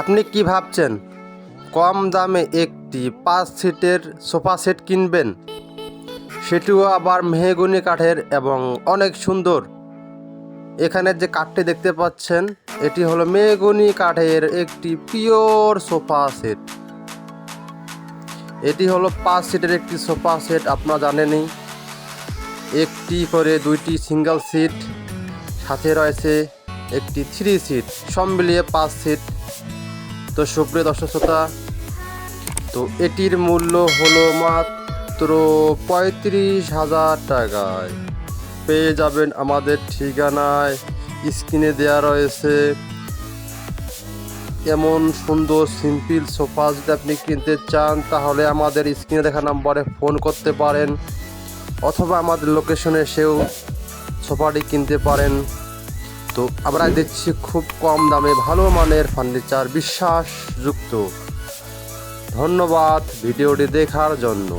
আপনি কি ভাবছেন? কম দামে একটি পাঁচ সিটের সোফা সেট কিনবেন? সেটিও আবার মেহগুনি কাঠের এবং অনেক সুন্দর। এখানে যে কাঠটি দেখতে পাচ্ছেন, এটি হলো মেহগুনি কাঠের একটি পিওর সোফা সেট। এটি হলো পাঁচ সিটের একটি সোফা সেট, আপনারা জানেনই। একটি করে দুইটি সিঙ্গেল সিট, সাথে রয়েছে একটি থ্রি সিট, সব মিলিয়ে পাঁচ সিট। তো সুপ্রিয় দর্শক শ্রোতা, তো এটির মূল্য হলো মাত্র পঁয়ত্রিশ হাজার টাকায়। পেয়ে যাবেন আমাদের ঠিকানায়, স্ক্রিনে দেওয়া রয়েছে। এমন সুন্দর, সিম্পল সোফা যদি আপনি কিনতে চান, তাহলে আমাদের স্ক্রিনে দেখা নাম্বারে ফোন করতে পারেন, অথবা আমাদের লোকেশনে এসেও সোফাটি কিনতে পারেন। তো আমরা দিচ্ছি খুব কম দামে ভালো মানের ফার্নিচার বিশ্বাসযুক্ত। ধন্যবাদ ভিডিওটি দেখার জন্য।